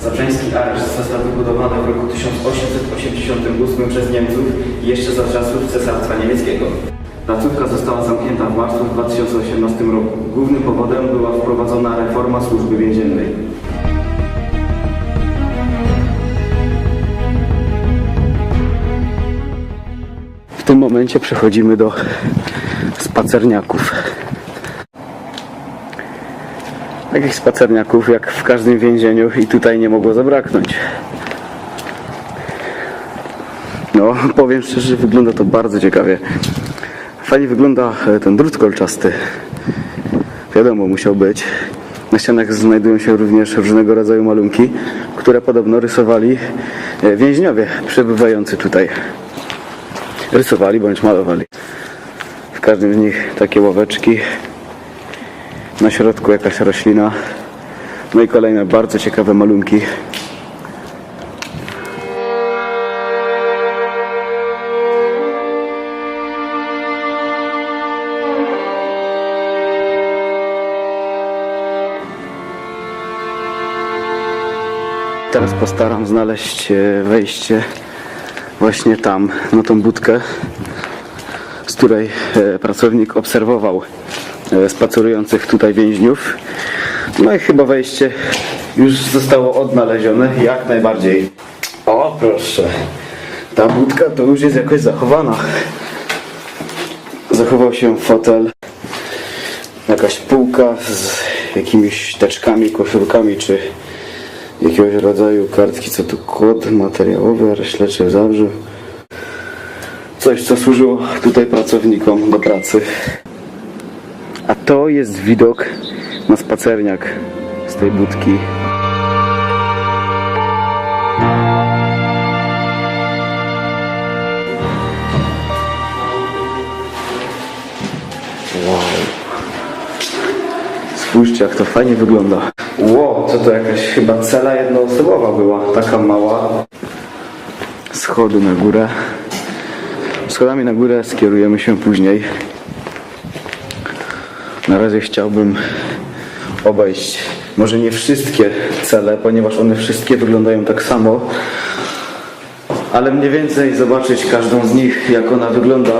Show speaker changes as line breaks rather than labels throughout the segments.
Zabrzeński areszt został wybudowany w roku 1888 przez Niemców jeszcze za czasów Cesarstwa Niemieckiego. Placówka została zamknięta w marcu 2018 roku. Głównym powodem była wprowadzona reforma służby więziennej. W tym momencie przechodzimy do spacerniaków. Takich spacerniaków jak w każdym więzieniu i tutaj nie mogło zabraknąć. No, powiem szczerze, wygląda to bardzo ciekawie. Fajnie wygląda e, ten drut kolczasty. Wiadomo, musiał być. Na ścianach znajdują się również różnego rodzaju malunki, które podobno rysowali e, więźniowie przebywający tutaj. Rysowali bądź malowali. W każdym z nich takie ławeczki, na środku jakaś roślina. No i kolejne bardzo ciekawe malunki. Teraz postaram znaleźć e, wejście właśnie tam, na tą budkę, z której e, pracownik obserwował e, spacerujących tutaj więźniów. No i chyba wejście już zostało odnalezione, jak najbardziej. O proszę, ta budka to już jest jakoś zachowana. Zachował się fotel, jakaś półka z jakimiś teczkami, koszulkami czy jakiegoś rodzaju kartki, co tu kod materiałowy, w Zabrzu. Coś, co służyło tutaj pracownikom do pracy. A to jest widok na spacerniak z tej budki. Wow. Spójrzcie, jak to fajnie wygląda. Wow, co to jakaś chyba cela jednoosobowa była, taka mała. Schody na górę. Schodami na górę skierujemy się później. Na razie chciałbym obejść może nie wszystkie cele, ponieważ one wszystkie wyglądają tak samo, ale mniej więcej zobaczyć każdą z nich, jak ona wygląda,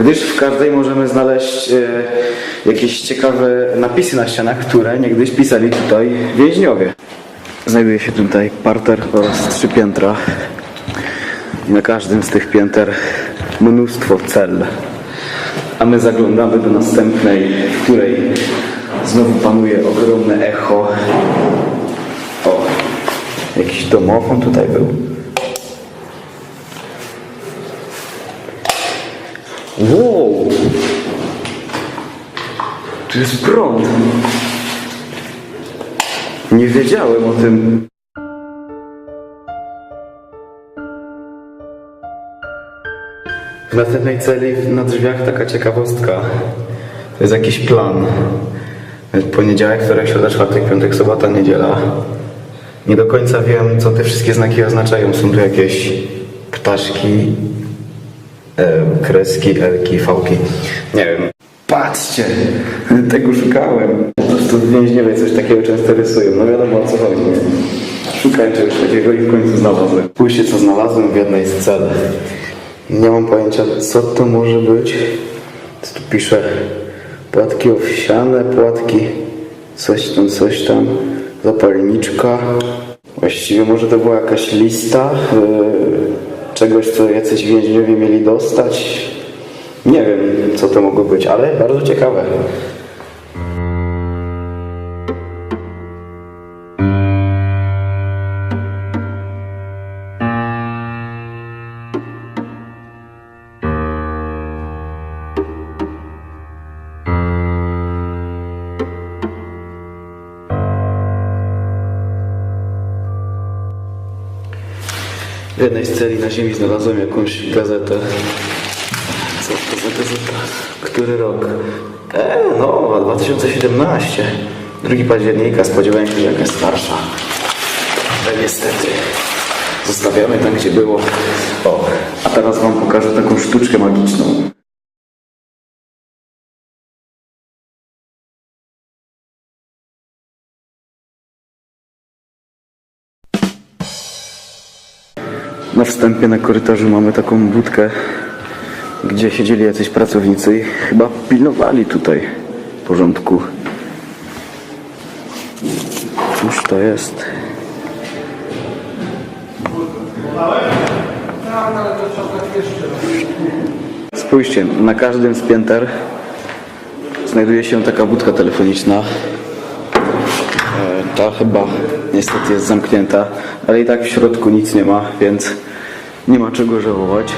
gdyż w każdej możemy znaleźć e, jakieś ciekawe napisy na ścianach, które niegdyś pisali tutaj więźniowie. Znajduje się tutaj parter oraz trzy piętra. Na każdym z tych pięter mnóstwo cel. A my zaglądamy do następnej, w której znowu panuje ogromne echo. O, jakiś domofon tutaj był. Wow! Tu jest prąd. Nie wiedziałem o tym. W następnej celi na drzwiach taka ciekawostka. To jest jakiś plan. Poniedziałek, wtorek, środa, czwartek, piątek, sobota, niedziela. Nie do końca wiem, co te wszystkie znaki oznaczają. Są tu jakieś ptaszki, kreski, elki, fałki. Nie wiem. Patrzcie! Tego szukałem. Po prostu więźniowie coś takiego często rysują. No wiadomo o co chodzi. Nie? Szukałem czegoś takiego i w końcu znalazłem. Spójrzcie co znalazłem w jednej z cel. Nie mam pojęcia co to może być. Co tu pisze? Płatki owsiane, płatki coś tam, coś tam. Zapalniczka. Właściwie może to była jakaś lista yy, czegoś, co jacyś więźniowie mieli dostać. Nie wiem, co to mogło być, ale bardzo ciekawe. W jednej z celi na ziemi znalazłem jakąś gazetę. To gazeta? Który rok? E, no, 2017. 2 października, spodziewałem się, że jakaś starsza. Ale niestety. Zostawiamy tam, gdzie było. O, a teraz wam pokażę taką sztuczkę magiczną. Na wstępie na korytarzu mamy taką budkę, gdzie siedzieli jacyś pracownicy i chyba pilnowali tutaj porządku. Cóż to jest? Spójrzcie, na każdym z pięter znajduje się taka budka telefoniczna. E, Ta chyba niestety jest zamknięta, ale i tak w środku nic nie ma, więc nie ma czego żałować.